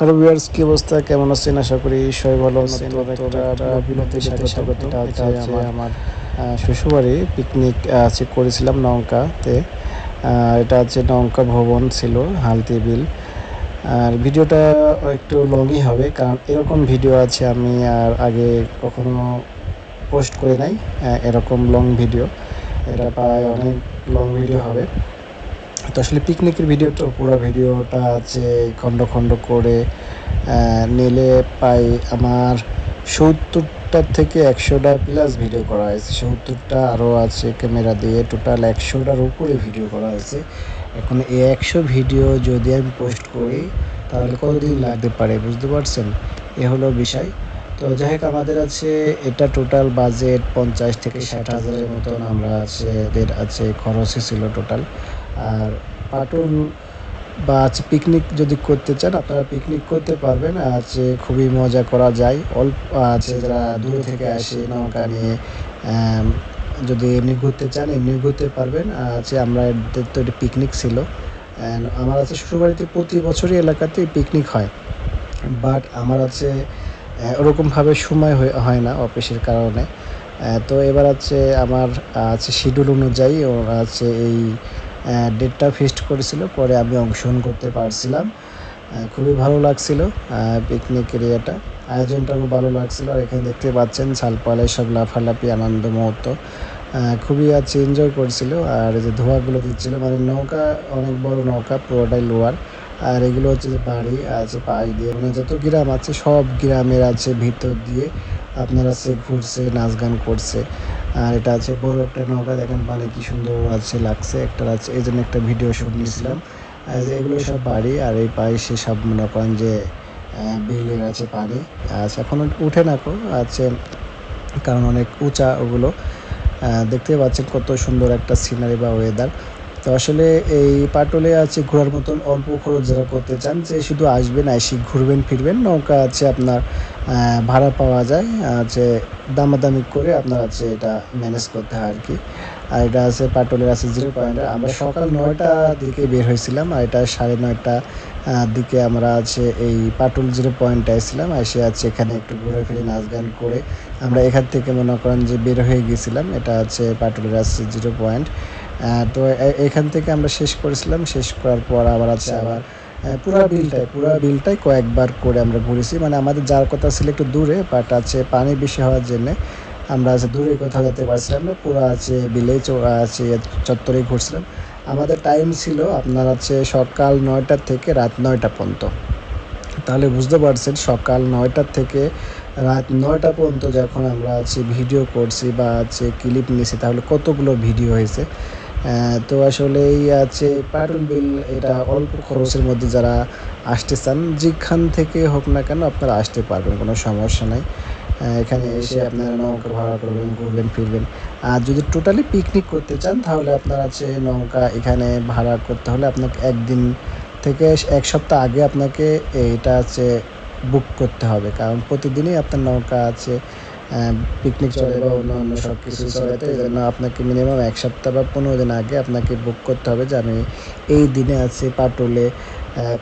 Hello viewers কি অবস্থা? কেমন আছেন? আশা করি সবাই ভালো আছেন। আমার শ্বশুরবাড়ি পিকনিক আছে করেছিলাম নৌকাতে। এটা হচ্ছে নৌকা ভবন ছিল হালতি বিল। আর ভিডিওটা একটু লংই হবে কারণ এরকম ভিডিও আছে আমি আর আগে কখনো পোস্ট করে নাই এরকম লং ভিডিও। এটা প্রায় অনেক লং ভিডিও হবে। তো আসলে পিকনিকের ভিডিওটা পুরো ভিডিওটা আছে খণ্ড খণ্ড করে নিলে পাই আমার সত্তরটা থেকে একশোটা প্লাস ভিডিও করা হয়েছে। সত্তরটা আরও আছে ক্যামেরা দিয়ে টোটাল একশোটার উপরে ভিডিও করা হয়েছে। এখন এই একশো ভিডিও যদি আমি পোস্ট করি, তাহলে কতদিন লাগতে পারে বুঝতে পারছেন? এ হলো বিষয়। তো যাই হোক, আমাদের আছে এটা টোটাল বাজেট পঞ্চাশ থেকে ষাট হাজারের মতন, আমরা আছে এদের আছে, খরচ ছিল টোটাল আর পাটুল বা আছে পিকনিক যদি করতে চান, আপনারা পিকনিক করতে পারবেন। আছে খুবই মজা করা যায়। অল্প আছে যারা দূরে থেকে আসে, নৌকা নিয়ে যদি এমনি ঘুরতে চান, এমনি ঘুরতে পারবেন। আছে আমরা তো এটা পিকনিক ছিল। আমার আছে শ্বশুরবাড়িতে প্রতি বছরই এলাকাতে পিকনিক হয়। বাট আমার আছে ওরকমভাবে সময় হয়ে- হয় না অফিসের কারণে। তো এবার আছে আমার আছে শিডিউল অনুযায়ী আছে এই ডেটটা ফিক্সড করেছিল, পরে আমি অংশগ্রহণ করতে পারছিলাম। খুবই ভালো লাগছিল পিকনিক এরিয়াটা আয়োজনটা খুব ভালো লাগছিল, আর এখানে দেখতে পাচ্ছেন ছালপালে সব লাফালাফি আনন্দ মুহূর্ত। খুবই আছে এনজয় করছিল, আর যে ধোঁয়াগুলো দিচ্ছিল মানে নৌকা অনেক বড় নৌকা, পুরোটাই লোয়ার। আর এগুলো হচ্ছে যে বাড়ি আছে পাশ দিয়ে মানে যত গ্রাম আছে, সব গ্রামের আছে ভিতর দিয়ে আপনারা সে ঘুরছে, নাচ গান করছে। আর এটা আছে বড় একটা নৌকা, দেখেন পানি কি সুন্দর আছে, লাগছে একটা আছে এই জন্য একটা ভিডিও শুট নিয়েছিলাম। এগুলো সব বাড়ি, আর এই পাশে সব মনে করেন যে বিল্ডিং আছে পানি আচ্ছা এখন উঠে না কো আছে কারণ অনেক উঁচা ওগুলো। দেখতে পাচ্ছেন কত সুন্দর একটা সিনারি বা ওয়েদার তো আসলে এই পাটলে আছে ঘোরার মতন অল্প খরচ যারা করতে চান, যে শুধু আসবেন আইসি ঘুরবেন, ফিরবেন, নৌকা আছে আপনার ভাড়া পাওয়া যায়, আছে দামাদামি করে আপনার আছে এটা ম্যানেজ করতে হয় আর কি আর এটা আছে পাটলের আছে জিরো পয়েন্ট আমরা সকাল নয়টার দিকে বের হয়েছিলাম আর এটা সাড়ে নয়টা দিকে আমরা আছে এই পাটল জিরো পয়েন্টে এসেছিলাম। এসে আছে এখানে একটু ঘুরে ফিরে নাচ গান করে আমরা এখান থেকে মনে করেন যে বের হয়ে গেছিলাম। এটা আছে পাটলের আছে জিরো পয়েন্ট তো এখান থেকে আমরা শেষ করেছিলাম। শেষ করার পর আবার আছে আবার আহ, পুরা বিলটাই পুরা বিলটাই কয়েকবার করে আমরা ঘুরেছি। মানে আমাদের যার কথা ছিল একটু দূরে বাট আছে পানি বেশি হওয়ার জন্যে আমরা আছে দূরে কোথাও যেতে পারছিলাম না। পুরো আছে বিলে আছে চত্বরে ঘুরছিলাম। আমাদের টাইম ছিল আপনার আছে সকাল নয়টা থেকে রাত নয়টা পর্যন্ত। তাহলে বুঝতে পারছেন সকাল নয়টা থেকে রাত নয়টা পর্যন্ত যখন আমরা আছে ভিডিও করছি বা আছে ক্লিপ নিয়েছি তাহলে কতগুলো ভিডিও হয়েছে? তো আসলে এই আছে পাটুল বিল এটা অল্প খরচের মধ্যে যারা আসতে চান, যেখান থেকে হোক না কেন আপনারা আসতে পারবেন, কোনো সমস্যা নাই। এখানে এসে আপনারা নৌকা ভাড়া করবেন, ঘুরবেন, ফিরবেন। আর যদি টোটালি পিকনিক করতে চান, তাহলে আপনার আছে নৌকা, এখানে ভাড়া করতে হলে আপনাকে একদিন থেকে এক সপ্তাহ আগে আপনাকে এটা আছে বুক করতে হবে। কারণ প্রতিদিনই আপনার নৌকা আছে। পিকনিক চলে বা অন্য অন্য সব কিছু চলে তো এই জন্য আপনাকে মিনিমাম এক সপ্তাহ বা পনেরো দিন আগে আপনাকে বুক করতে হবে যে আমি এই দিনে আছে পাটুলে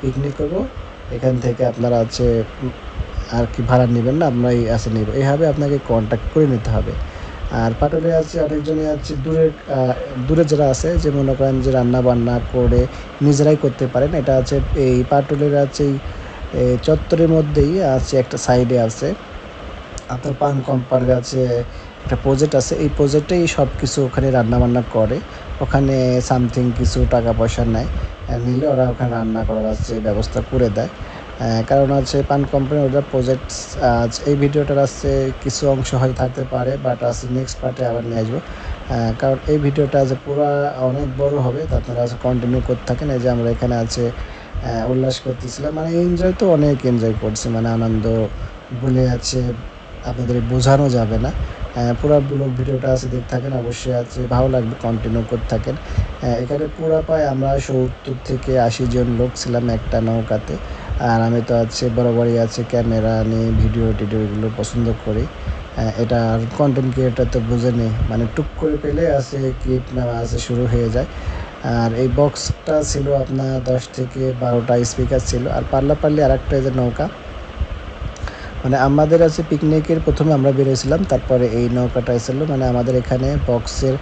পিকনিক করব। এখান থেকে আপনারা আছে আর কি ভাড়া নেবেন না এই আছে নেব। এইভাবে আপনাকে কন্ট্যাক্ট করে নিতে হবে। আর পাটুলে আছে অনেকজনই আছে দূরের দূরে যারা আছে, যে মনে করেন যে রান্না বান্না করে নিজেরাই করতে পারেন। এটা আছে এই পাটুলের আছে এই চত্বরের মধ্যেই আছে, একটা সাইডে আছে। আপনার পান কোম্পানির আছে, একটা প্রজেক্ট আছে, এই প্রজেক্টেই সব কিছু ওখানে রান্না বান্না করে। ওখানে সামথিং কিছু টাকা পয়সা নেয় নিলে ওরা ওখানে রান্না করার আছে ব্যবস্থা করে দেয়। কারণ আছে পান কোম্পানি ওটা প্রজেক্ট আজ এই ভিডিওটার আছে, কিছু অংশ হয়তো থাকতে পারে বাট আছে নেক্সট পার্টে আবার নিয়ে আসব। কারণ এই ভিডিওটা আছে পুরো অনেক বড় হবে আপনারা আছে কন্টিনিউ করতে থাকেন এই যে আমরা এখানে আছে উল্লাস করতেছিলাম। মানে এনজয় তো অনেক এনজয় করছি মানে আনন্দ বলে আছে আপনাদের বোঝানো যাবে না। পুরা ব্লগ ভিডিওটা আছে, দেখতে থাকেন, অবশ্যই আছে, ভালো লাগবে কন্টিনিউ করতে থাকেন। এখানে পুরা প্রায় আমরা সত্তর থেকে আশি জন লোক ছিলাম একটা নৌকাতে। আর আমি তো আছে, বরাবরই আছে, ক্যামেরা নিয়ে ভিডিও টিডিও এগুলো পছন্দ করি। এটা আর কন্টেন্ট ক্রিয়েটার তো বুঝে নেই। মানে টুক করে পেলে আছে ক্লিপ নেওয়া আছে, শুরু হয়ে যায়। আর এই বক্সটা ছিল আপনার দশ থেকে বারোটা স্পিকার ছিল। আর পাল্লাপাল্লি আর একটা যে নৌকা মানে আমাদের আছে পিকনিকের প্রথমে আমরা বেরিয়েছিলাম, তারপরে এই নৌকাটা এসেছিল মানে আমাদের এখানে বক্সের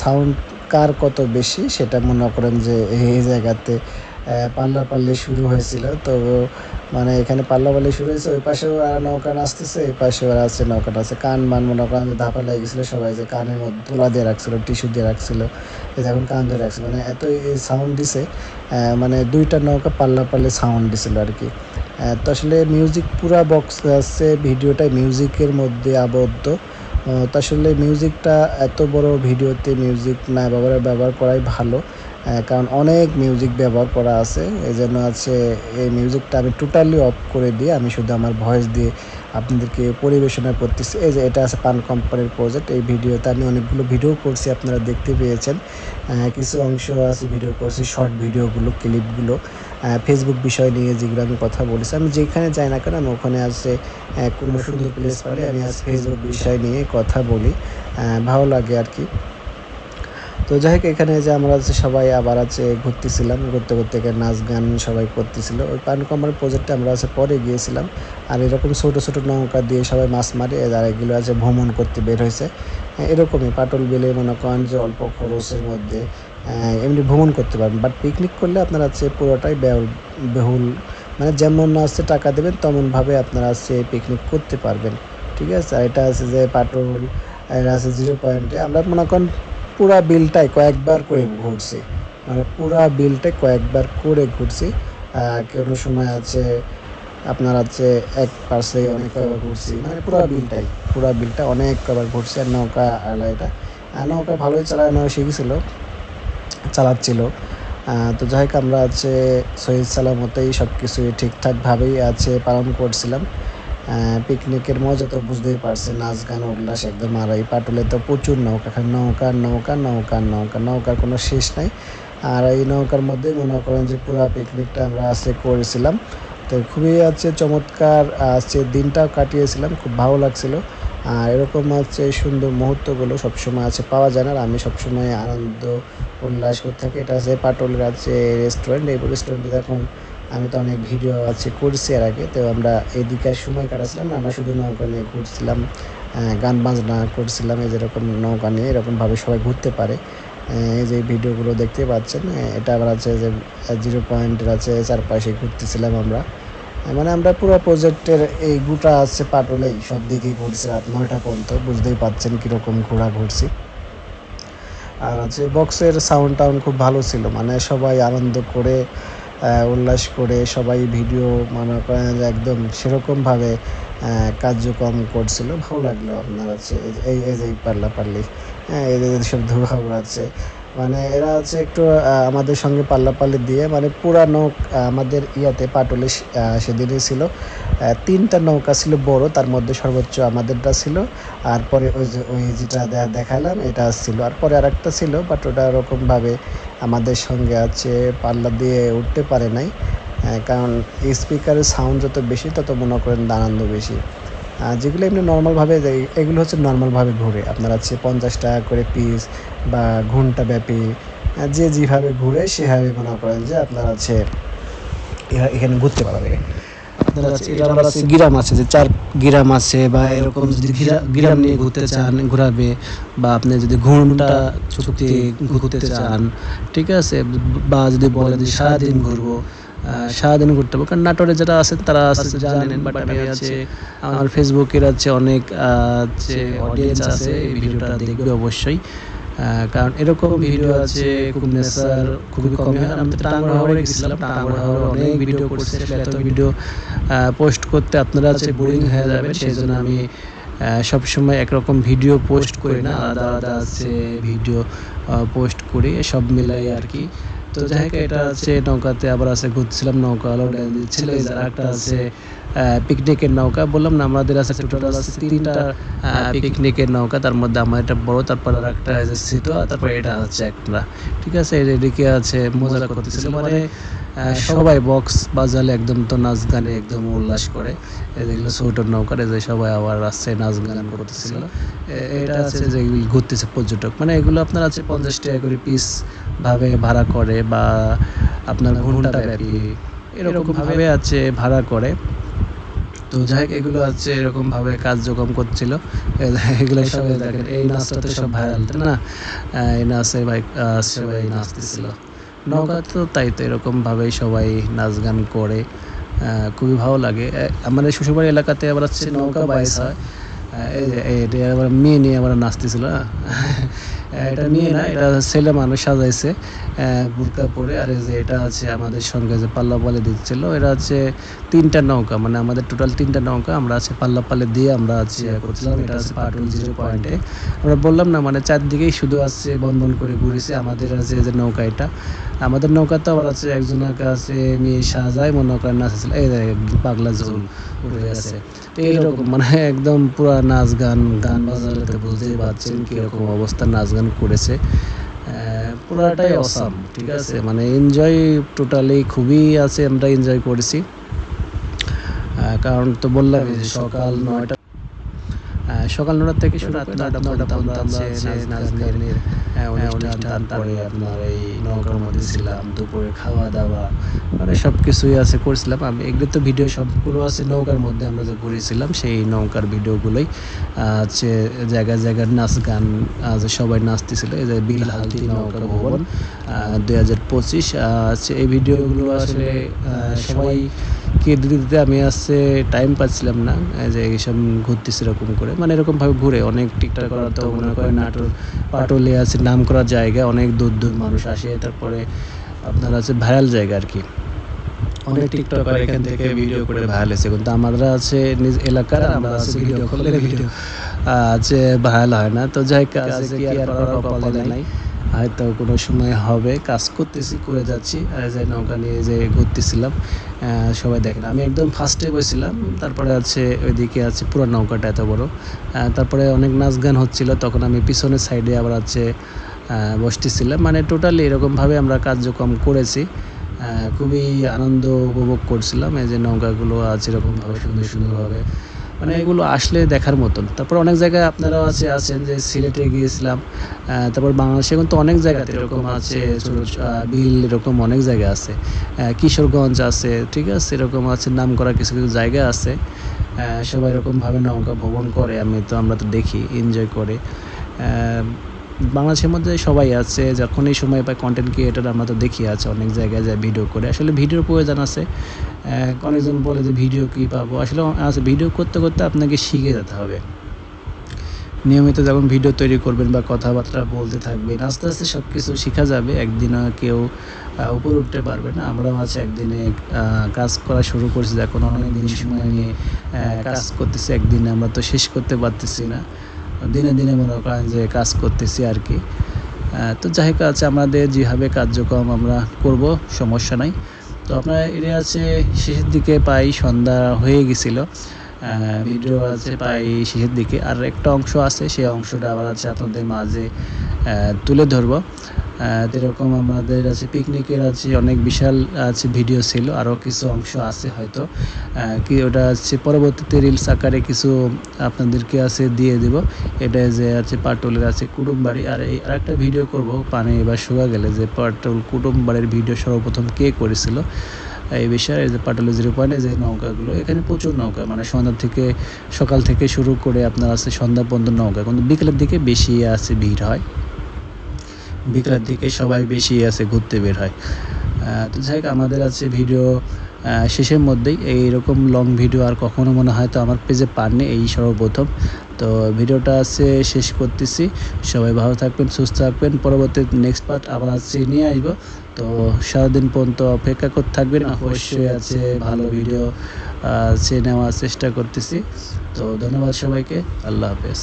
সাউন্ড কার কত বেশি সেটা মনে করেন যে এই জায়গাতে পাল্লা পাল্লি শুরু হয়েছিল। তো মানে এখানে পাল্লা পাল্লি শুরু হয়েছে, ওই পাশেও আর নৌকা নাচতেছে, এই পাশেও আর আছে, নৌকাটা আছে। কান মান মনে করেন যে ধাপা লেগে গেছিল সবাই যে কানের মধ্যে তুলা দিয়ে রাখছিল, টিস্যু দিয়ে রাখছিলো এখন কান ধরে রাখছিল মানে এত সাউন্ড দিছে মানে দুইটা নৌকা পাল্লা পাল্লি সাউন্ড দিছিল আর কি। তো আসলে মিউজিক পুরা বক্স আছে ভিডিওটা মিউজিকের মধ্যে আবদ্ধ। তো আসলে মিউজিকটা এত বড় ভিডিওতে মিউজিক না ব্যবহার ব্যবহার করাই ভালো। কারণ অনেক মিউজিক ব্যবহার করা আছে। এই জন্য আছে, এই মিউজিকটা আমি টোটালি অফ করে দিয়ে আমি শুধু আমার ভয়েস দিয়ে আপনাদেরকে পরিবেশনা করতেছি। এই যে এটা আছে পান কোম্পানির প্রজেক্ট এই ভিডিওতে আমি অনেকগুলো ভিডিও করছি, আপনারা দেখতে পেয়েছেন। কিছু অংশ আছে ভিডিও করছি শর্ট ভিডিওগুলো ক্লিপগুলো ফেসবুক বিষয় নিয়ে যেগুলো আমি কথা বলেছি, আমি যেখানে যাই না কেন, আমি ওখানে আছে কোনো সুন্দর প্লেস পারে আমি আজ ফেসবুক বিষয় নিয়ে কথা বলি ভালো লাগে আর কি। তো যাই হোক, এখানে যে আমরা আছে সবাই আবার আছে, ঘুরতেছিলাম, ঘুরতে ঘুরতে নাচ গান সবাই করতেছিল। ওই পানকমার প্রজেক্টে আমরা আছে, পরে গিয়েছিলাম। আর এরকম ছোট ছোট নৌকা দিয়ে সবাই মাছ মারে আর এগুলো আছে ভ্রমণ করতে বের হয়েছে। এরকমই, পাটল বিলে মনে করেন যে অল্প খরচের মধ্যে এমনি ভ্রমণ করতে পারবেন। বাট পিকনিক করলে আপনার আছে পুরোটাই বেহুল। মানে যেমন আছে টাকা দেবেন, তেমনভাবে আপনারা আছে পিকনিক করতে পারবেন। ঠিক আছে? আর এটা আছে যে পাটল এটা আছে জিরো পয়েন্টে আমরা মনে করেন পুরা বিলটাই কয়েকবার করে ঘুরছি। মানে পুরা বিলটাই কয়েকবার করে ঘুরছি। কোনো সময় আছে, আপনার আছে এক পাশে অনেক কবার ঘুরছি। মানে পুরা বিলটাই, পুরা বিলটা অনেক কবার ঘুরছি। আর নৌকা এটা। নৌকা ভালোই চালানো শিখেছিল। চালাচ্ছিল। তো যাই হোক, আমরা আছে সহিদ সালামতেই সব কিছুই ঠিকঠাকভাবেই আছে পালন করছিলাম। পিকনিকের মজা তো বুঝতেই পারছে নাচ গান উল্লাস একদম আর এই পাটুলে তো প্রচুর নৌকা খান নৌকা নৌকা নৌকা নৌকা, নৌকার কোনো শেষ নাই। আর এই নৌকার মধ্যে মনে করেন যে পুরো পিকনিকটা আমরা আছে করেছিলাম। তো খুবই আছে চমৎকার আছে দিনটাও কাটিয়েছিলাম, খুব ভালো লাগছিল। আর এরকম হচ্ছে সুন্দর মুহূর্তগুলো সবসময় আছে, পাওয়া যায় না। আর আমি সবসময় আনন্দ, উল্লাস করতে থাকি। এটা আছে পাটলের আছে রেস্টুরেন্ট এই রেস্টুরেন্টে এখন আমি তো অনেক ভিডিও আছে করছি এর আগে। তো আমরা এদিকে সময় কাটাচ্ছিলাম আমরা শুধু নৌকা নিয়ে ঘুরছিলাম গান বাজনা করছিলাম। এই যেরকম নৌকা নিয়ে এরকমভাবে সবাই ঘুরতে পারে। এই যে ভিডিওগুলো দেখতে পাচ্ছেন এটা আবার আছে যে জিরো পয়েন্টের আছে, চারপাশে ঘুরতেছিলাম আমরা। মানে আমরা পুরো প্রজেক্টের এই গুটা আছে পাটলেই সব দিকেই ঘুরছি, রাত নয়টা পর্যন্ত। বুঝতেই পাচ্ছেন কীরকম ঘোরা ঘুরছি। আর আছে বক্সের সাউন্ড টাউন্ড খুব ভালো ছিল মানে সবাই আনন্দ করে উল্লাস করে, সবাই ভিডিও মনে করেন একদম সেরকমভাবে কার্যক্রম করছিল। ভালো লাগল আপনার আছে এই এই যে পাল্লা পাল্লি হ্যাঁ এদের সব ধোয়া আছে। মানে এরা হচ্ছে একটু আমাদের সঙ্গে পাল্লাপাল্লি দিয়ে মানে পুরা নৌক আমাদের ইয়াতে পাটলে সেদিনই ছিল। তিনটা নৌকা ছিল বড়, তার মধ্যে সর্বোচ্চ আমাদেরটা ছিল। আর পরে ওই যে, ওই যেটা দেখালাম, এটা ছিল। আর পরে আর একটা ছিল, বাট ওটা ওরকমভাবে আমাদের সঙ্গে আছে, পাল্লা দিয়ে উঠতে পারে নাই। কারণ স্পিকারের সাউন্ড যত বেশি, তত মনে করেন আনন্দ বেশি। যেগুলো এমনি নর্মালভাবে এগুলো হচ্ছে নর্মালভাবে ঘুরে। আপনার আছে পঞ্চাশ টাকা করে পিস বা ঘণ্টা ব্যাপী যে যেভাবে ঘুরে সেভাবে মনে করেন যে আপনার আছে এখানে ঘুরতে পারবে গিরাম আছে যে চার গিরাম আছে বা এরকম যদি গিরাম নিয়ে ঘুরতে চান ঘুরাবে বা আপনি যদি ঘণ্টা চুক্তি ঘুরতে চান ঠিক আছে? বা যদি বলেন যে সারাদিন ঘুরবো সারাদিন ঘুরতে হবে। কারণ নাটোরে যারা আছে তারা আছে জানেন বাট আমি আছে। আমার ফেসবুকের আছে অনেক আছে অডিয়েন্স আছে এই ভিডিওটা দেখবে অবশ্যই। কারণ এরকম ভিডিও আছে খুব নেসার খুবই কম হয়। আমি তো টাঙ্গড় হাওড়ে গেছিলাম টাঙ্গড় হাওড়ে অনেক ভিডিও করছি এত ভিডিও পোস্ট করতে আপনারা আছে বোরিং হয়ে যাবে সেই জন্য আমি সবসময় একরকম ভিডিও পোস্ট করি না। আলাদা আলাদা আছে ভিডিও পোস্ট করি সব মিলাই আর কি। তো যাই হোক এটা আছে নৌকাতে আবার আছে ঘুরছিলাম নৌকা আলো দিচ্ছিল। একটা আছে পিকনিকের নৌকা। বললাম না, আমাদের আছে টোটাল আছে তিনটা পিকনিকের নৌকা। তার মধ্যে আমার একটা বড়, তারপর একটা ছিল তারপর এটা হচ্ছে একটা। ঠিক আছে এদিকে আছে, মজা করতেছিল। মানে সবাই বক্স বাজালে একদম তো নাচ গানে একদম উল্লাস করে। এগুলো ছোট নৌকার যে সবাই আবার আসছে নাচ গান করতেছিল। এটা আছে যে ঘুরতেছে পর্যটক। মানে এগুলো আপনার আছে পঞ্চাশ টাকা করে পিস ভাবে ভাড়া করে বা আপনার ঘণ্টা এরকম ভাবে আছে, ভাড়া করে। তো যাই হোক, এগুলো আছে এরকম ভাবে কার্যক্রম করছিল। এগুলো সব দেখেন, এই নাচটা তো সব ভাইরাল তাই না? এই নাচে ভাই সবাই নাচতেছিল। নৌকা তো তাই তো এরকম ভাবেই সবাই নাচ গান করে। খুবই ভালো লাগে। আমাদের শ্বশুরবাড়ি এলাকাতে আবার হচ্ছে নৌকা বাইস হয়। এই যে মেয়ে নিয়ে আবার নাচতেছিল এটা মেয়ে না এটা ছেলে মানুষ সাজাইছে বুরকা পরে। আর এই যে এটা আছে আমাদের সঙ্গে যে পাল্লা পালে দিচ্ছিল এটা হচ্ছে তিনটা নৌকা। মানে আমাদের টোটাল তিনটা নৌকা আমরা আছে পাল্লা পালে দিয়ে আমরা আছে ইয়ে করছিলাম এটা আছে পাটুল জিরো পয়েন্টে আমরা বললাম না মানে চারদিকেই শুধু আছে বন বন করে ঘুরেছি আমাদের আছে যে নৌকা এটা। আমাদের নৌকা তো আবার আছে একজনের কাছে মেয়ে সাজায় মনে করেন নাচছিল এই যে পাগলা জল উঠে গেছে। তো এইরকম মানে একদম পুরা নাচ গান গান বাজালে তো বুঝতেই পারছেন কীরকম অবস্থা নাচ গান করেছে। আহ, পুরাটাই অসাম ঠিক আছে? মানে এনজয় টোটালি খুবই আছে আমরা এনজয় করেছি। কারণ তো বললাম যে সকাল নয়টা সকাল নটা থেকে শুরু করে নয়টা পর্যন্ত আমরা আছে নাচ গানের অনুষ্ঠান তারপরে আপনার এই নৌকার মধ্যে ছিলাম দুপুরে খাওয়া দাওয়া মানে সব কিছুই আছে করছিলাম আমি। এগুলো তো ভিডিও সবগুলো আছে নৌকার মধ্যে আমরা যে ঘুরেছিলাম সেই নৌকার ভিডিওগুলোই আছে জায়গায় জায়গায় নাচ গান আজ সবাই নাচতেছিল এই যে বিল হালতি নৌকা ভবন দুই হাজার পঁচিশ। আছে এই ভিডিওগুলো আসলে সবাই কে দিতে দিতে আমি আসছে টাইম পাচ্ছিলাম না যে এইসব ঘুরতেছি এরকম করে। মানে এরকম ভাবে ঘুরে অনেক টিকটক করা তো মনে করেন নাটোর পাটলে আছে নাম করা জায়গা অনেক দূর দূর মানুষ আসে তারপরে আপনার আছে ভাইরাল জায়গা আর কি। অনেক টিকটকার এখান থেকে ভিডিও করে ভাইরাল হয়েছে কিন্তু আমরা আছে নিজ এলাকার আমরা আছে ভিডিও করলে ভিডিও আছে ভাইরাল হয় না। তো যাই কাজ আছে কি আর করার কপালে নাই। হয়তো কোনো সময় হবে কাজ করতেছি করে যাচ্ছি আর যে নৌকা নিয়ে যে ঘুরতেছিলাম সবাই দেখেন। আমি একদম ফার্স্টে বসেছিলাম তারপরে আছে ওইদিকে আছে পুরো নৌকাটা এত বড়। তারপরে অনেক নাচ গান হচ্ছিল, তখন আমি পিছনের সাইডে আবার হচ্ছে বসতেছিলাম। মানে টোটালি এরকমভাবে আমরা কার্যক্রম করেছি। খুবই আনন্দ উপভোগ করছিলাম। এই যে নৌকাগুলো আছে এরকমভাবে, সুন্দর সুন্দরভাবে। মানে এগুলো আসলে দেখার মতন। তারপর অনেক জায়গায় আপনারাও আছে, আছেন যে সিলেটে গিয়েছিলাম তারপর বাংলাদেশে কিন্তু অনেক জায়গাতে এরকম আছে বিল এরকম অনেক জায়গা আছে। কিশোরগঞ্জ আছে, ঠিক আছে, এরকম আছে নাম করা কিছু কিছু জায়গা আছে। সবাই এরকমভাবে নৌকা ভ্রমণ করে, আমি তো আমরা তো দেখি এনজয় করে। বাংলাদেশের মধ্যে সবাই আছে যখনই সময় পায় কন্টেন্ট ক্রিয়েটার আমরা তো দেখি আছে, অনেক জায়গায় যায় ভিডিও করে। আসলে ভিডিওর প্রয়োজন আছে। অনেকজন বলে যে ভিডিও কী পাবো? আসলে ভিডিও করতে করতে আপনাকে শিখে যেতে হবে। নিয়মিত যখন ভিডিও তৈরি করবেন বা কথাবার্তা বলতে থাকবেন, আস্তে আস্তে সব কিছু শেখা যাবে। একদিন কেউ উপরে উঠতে পারবে না। আমরাও আছে একদিনে কাজ করা শুরু করছি। এখন অনেক দিন সময় নিয়ে কাজ করতেছি। একদিনে আমরা তো শেষ করতে পারতেছি না। দিনে দিনে মনে করেন যে কাজ করতেছি আর কি। তো যাই হোক আছে আমাদের যেভাবে কার্যক্রম আমরা করব, সমস্যা নাই। তো আপনার এটা আছে শেষের দিকে পাই সন্ধ্যা হয়ে গেছিল। ভিডিও আছে প্রায় শেষের দিকে। আর একটা অংশ আছে, সেই অংশটা আবার আছে আপনাদের মাঝে তুলে ধরবো। যেরকম আমাদের আছে পিকনিকের আছে, অনেক বিশাল আছে ভিডিও ছিল আরও কিছু অংশ আছে হয়তো। কি ওটা আছে, পরবর্তীতে রিলস আকারে কিছু আপনাদেরকে আছে দিয়ে দেব। এটা যে আছে পাটুলের আছে কুটুমবাড়ি। আর এই আর একটা ভিডিও করব, পানি এবার শুকা গেলে যে পাটুল কুটুমবাড়ির ভিডিও সর্বপ্রথম কে করেছিল। এই বিষয়ে যে পাটুলি জিরো পয়েন্টে যে নৌকাগুলো, এখানে প্রচুর নৌকা মানে সন্ধ্যা থেকে, সকাল থেকে শুরু করে আপনার আছে সন্ধ্যা পর্যন্ত নৌকা। কিন্তু বিকেলের দিকে বেশি আছে ভিড় হয়। বিকেলের দিকে সবাই বেশি আছে, ঘুরতে বের হয়। তো যাই আমাদের আছে ভিডিও শেষের মধ্যেই এইরকম লং ভিডিও আর কখনো মনে হয় তো আমার পেজে পাননি, এই সর্বপ্রথম। তো ভিডিওটা আছে শেষ করতেছি। সবাই ভালো থাকবেন, সুস্থ থাকবেন। পরবর্তী নেক্সট পার্ট আবার আছে নিয়ে আসব। তো সারাদিন পর্যন্ত অপেক্ষা করতে থাকবেন। অবশ্যই আছে ভালো ভিডিও আছে নেওয়ার চেষ্টা করতেছি। তো ধন্যবাদ সবাইকে। আল্লাহ হাফেজ।